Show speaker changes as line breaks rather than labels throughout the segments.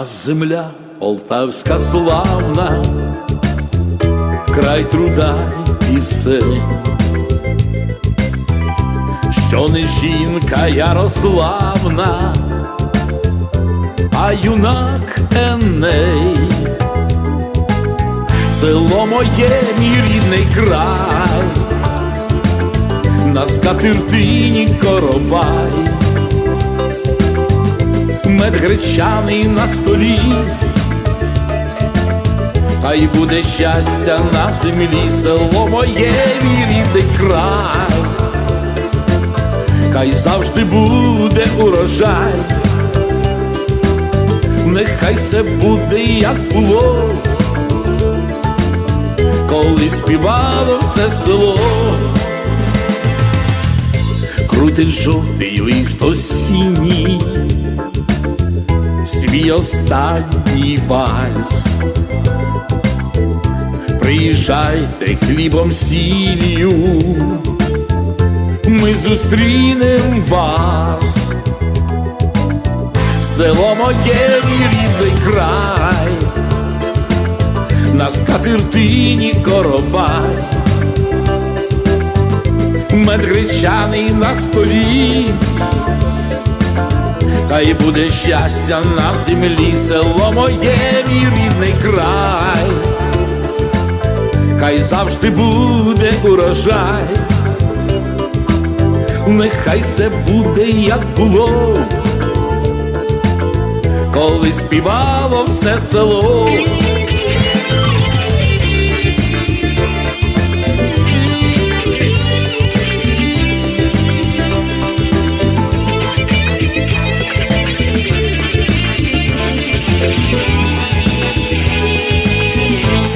Нас земля полтавська славна, край труда і пісень, що не жінка Ярославна, а юнак Еней. Село моє, мій рідний край, на скатертині коровай, мед гречаний на столі, хай буде щастя на землі, село моє, рідний край, хай завжди буде урожай, нехай все буде, як було. Коли співало все село, крутить жовтий лист осінній, свій останній вальс. Приїжджайте хлібом сіллю, ми зустрінем вас, село моє мій рідний край. На скатертині коровай, мед гречаний на столі, хай буде щастя на землі, село моє, мій рідний край, хай завжди буде урожай, нехай все буде, як було, коли співало все село.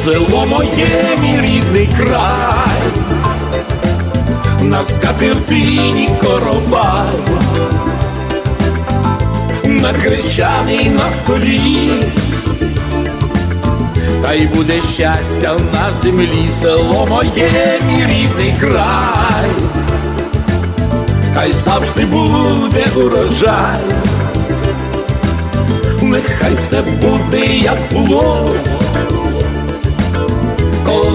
Село моє, мій рідний край, на скатертині коровай, надгречаний на столі, хай буде щастя на землі, село моє, мій рідний край, хай завжди буде урожай, нехай все буде, як було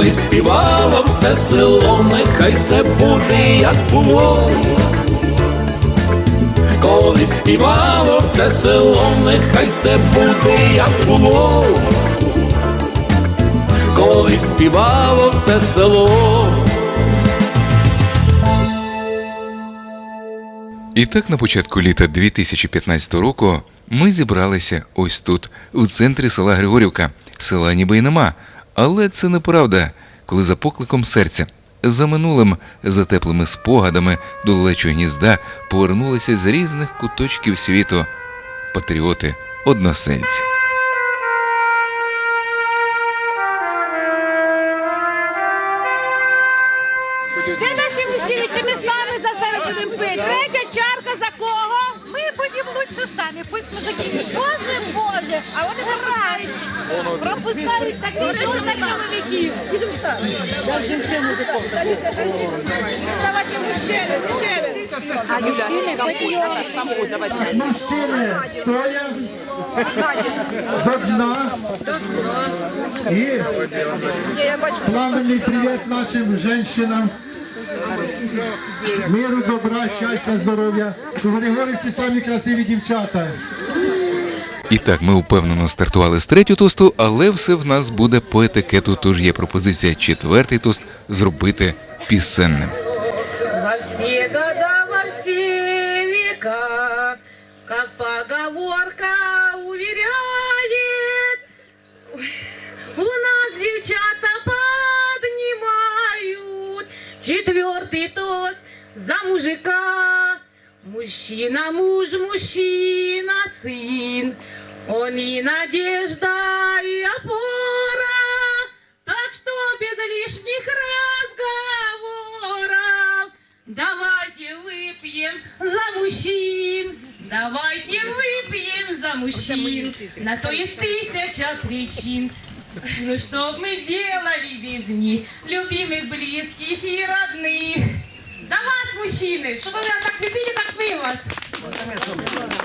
коли співало все село, нехай все буде, як було, коли співало все село, нехай все буде, як було, коли співало все село.
І так на початку літа 2015 року ми зібралися ось тут, у центрі села Григорівка. Села ніби й нема, але це неправда, коли за покликом серця, за минулим, за теплими спогадами до лелечого гнізда повернулися з різних куточків світу патріоти односельці.
Де наші мужчини, чи ми самі за себе будемо пити? Третя чарка за кого? Ми будемо лучше самі, пусть мужики. Боже, Боже, а вони пропускають. Пропускають такі дуже за чоловіків. Давайте мужчини, мужчини. А мужчини, давайте.
Мужчини стоя до дна. І пламенний привіт нашим женщинам. Миру, добра, щастя, здоров'я. Григорівці самі красиві дівчата.
І так ми впевнено стартували з третього тосту, але все в нас буде по етикету. Тож є пропозиція четвертий тост зробити пісенним.
Во все года, во все века, как поговорка уверяет, у нас девчата поднимают четвертый тост за мужика. Мужчина, муж, мужчина, сын, он и надежда, и опора. Так что без лишних разговоров давайте выпьем за мужчин. Давайте выпьем за мужчин. На то есть тысяча причин. Ну что мы делали без них, любимых, близких и родных? За вас, мужчины! Чтобы вы так не пили, так мы вас!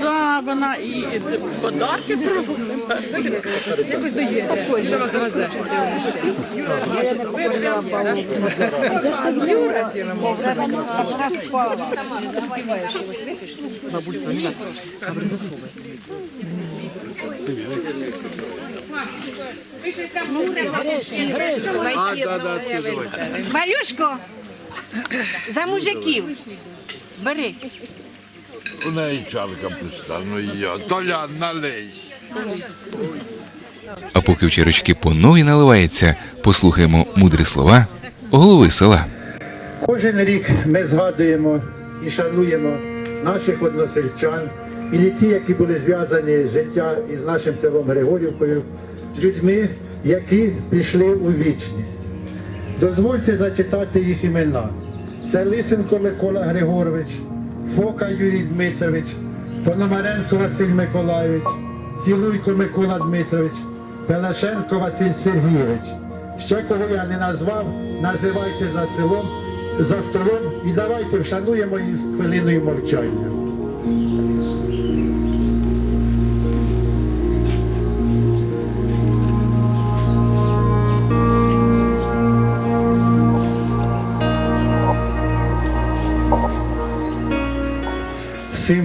Да, вона і подарки привозить. Якось доїде. Що вас довезе?
Валюшко, за мужиків. Бери.
У неї чарка пуста, ну я. Толя, налий.
А поки в чарочки по новій наливається, послухаємо мудрі слова голови села.
Кожен рік ми згадуємо і шануємо наших односельчан і ті, які були зв'язані життя із нашим селом Григорівкою, людьми, які пішли у вічність. Дозвольте зачитати їх імена. Це Лисенко Микола Григорович, Фока Юрій Дмитрович, Пономаренко Василь Миколайович, Цілуйко Микола Дмитрович, Пелашенко Василь Сергійович. Ще кого я не назвав, називайте за селом, за столом і давайте вшануємо їх з хвилиною мовчання.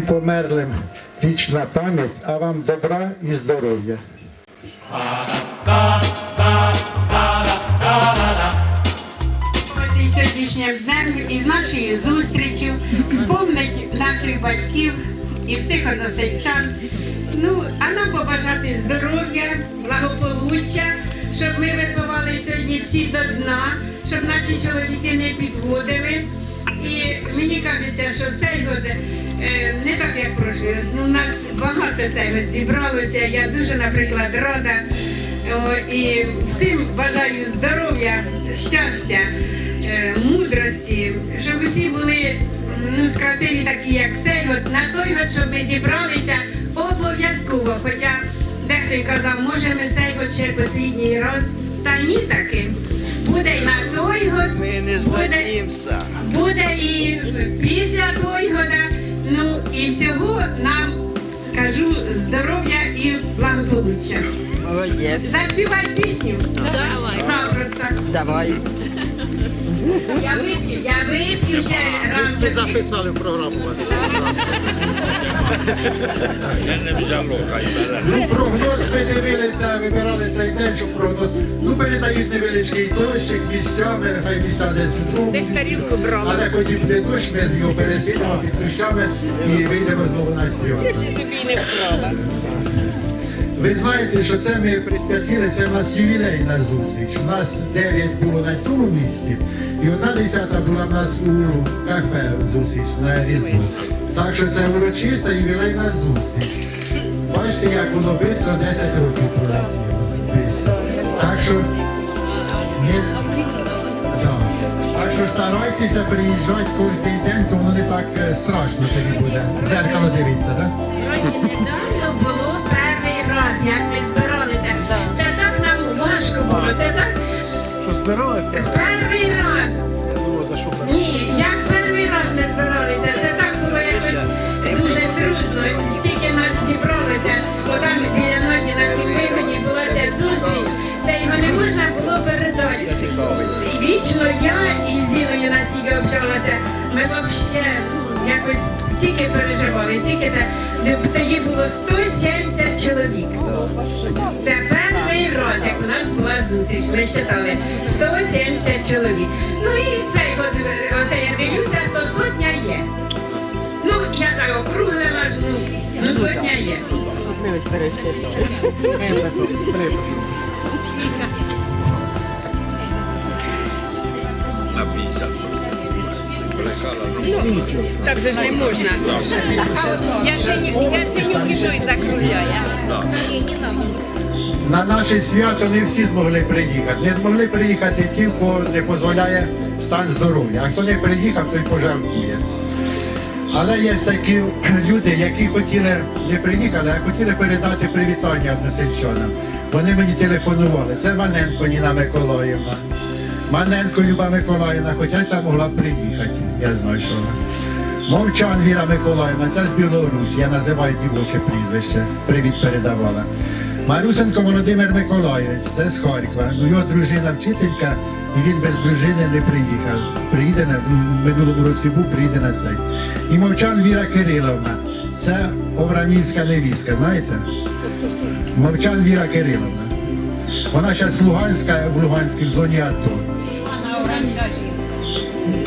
Померлим вічна пам'ять, а вам добра і здоров'я.
Сьогоднішнім днем і з нашою зустрічю вспомнить наших батьків і всіх односельчан. Ну, а нам побажати здоров'я, благополуччя, щоб ми випивали сьогодні всі до дна, щоб наші чоловіки не підводили. І мені кажеться, що цей е, не так, як прожили. Ну, у нас багато цей год зібралося. Я дуже, наприклад, рада. І всім бажаю здоров'я, щастя, е, мудрості, щоб усі були ну, красиві такі, як цей на той от, щоб ми зібралися обов'язково. Хоча дехто казав, може ми цей от ще останній раз. Та ні таки. Буде і на той год,
Ми не
буде, буде і після той года. Ну і всього нам кажу здоров'я і благополуччя.
Молодець.
Заспівай пісню. Давай. Запросто.
Давай.
Я вип'ю, я вип'ю ще ранчо.
записали в програму вас. Ну, прогноз ми дивилися, вибирали цей день, щоб прогноз. Ну, передають невеличкий дощик місцями, хай місця десь в другому місці. Але хоч і буде дощ, ми його пересидимо під дощами і вийдемо знову на сіл. Чи тобі не свято. Ви знаєте, що це ми присвятили, це в нас ювілейна зустріч. У нас 9 було на цьому місці, і одна десята була в нас у кафе зустріч на Різдво. Так що це урочиста ювілейна зустріч. Бачите, як воно швидко 10 років пролетіло. Так що так що старайтеся приїжджати кожен день, то воно не так е, страшно тоді буде. Зеркало дивіться, так?
Як ми збиралися. Це так нам важко було. Це так. Що збиралися? З перший раз. Ні, як перший раз ми збиралися, це так було якось дуже трудно. Стільки нас зібралося, отам біля ноги на тій вигоні була ця зустріч. Це його не можна було передати. І Вічно я із Зіною настільки общалася. Ми взагалі якось стільки переживали, стільки та тоді було 170 чоловік. Це перший раз, як у нас була зустріч. Ми считали 170 чоловік. Ну і от, оце я дивлюся, то сотня є. Ну, я так округлила, ну, ну сотня є.
На
Так же ж не можна. Я ценю, я ценю.
На наше свято не всі змогли приїхати. Не змогли приїхати ті, кого не дозволяє стан здоров'я. А хто не приїхав, той пожалкує. Але є такі люди, які хотіли, не приїхали, а хотіли передати привітання односельчанам. Вони мені телефонували. Це Маненко Ніна Миколаївна. Маненко Люба Миколаївна, хоча ця могла приїхати. Я знаю, що. Мовчан Віра Миколаївна, це з Білорусі, я називаю дівоче прізвище. Привіт передавала. Марусенко Володимир Миколаївич, це з Харкова. Ну його дружина вчителька, і він без дружини не приїхав. Приїде на минулому році був, приїде на цей. І мовчан Віра Кириловна. Це Оврамівська невістка, знаєте? Мовчан Віра Кириловна. Вона зараз Луганська в Луганській зоні АТО.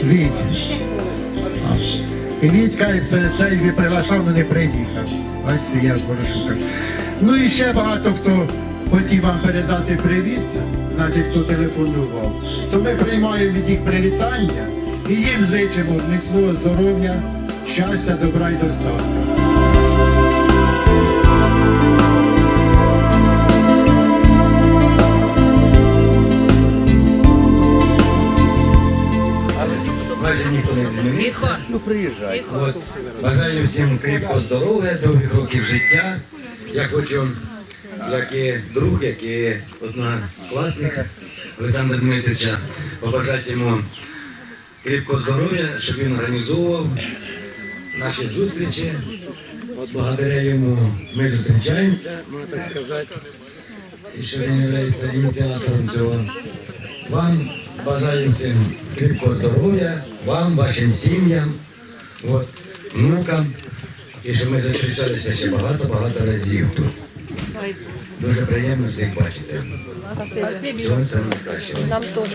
Віть. І Вітька це, цей приглашав, але не приїхав. Бачите, я Борошука. Ну і ще багато хто хотів вам передати привіт, значить, хто телефонував. То ми приймаємо від їх привітання і їм зичимо міцного здоров'я, щастя, добра і достатку.
Ну, приїжджай. От, бажаю всім кріпкого здоров'я, довгих років життя. Я хочу, як і друг, як і однокласник Олександра Дмитровича, побажати йому кріпкого здоров'я, щоб він організовував наші зустрічі. От благодаря йому ми зустрічаємося, можна так сказати, і що він є ініціатором цього. Вам бажаю всім кріпкого здоров'я, вам, вашим сім'ям, от, внукам. І що ми зустрічалися ще багато-багато разів тут. Дуже приємно всіх бачити. Сонце найкращого.
Нам теж.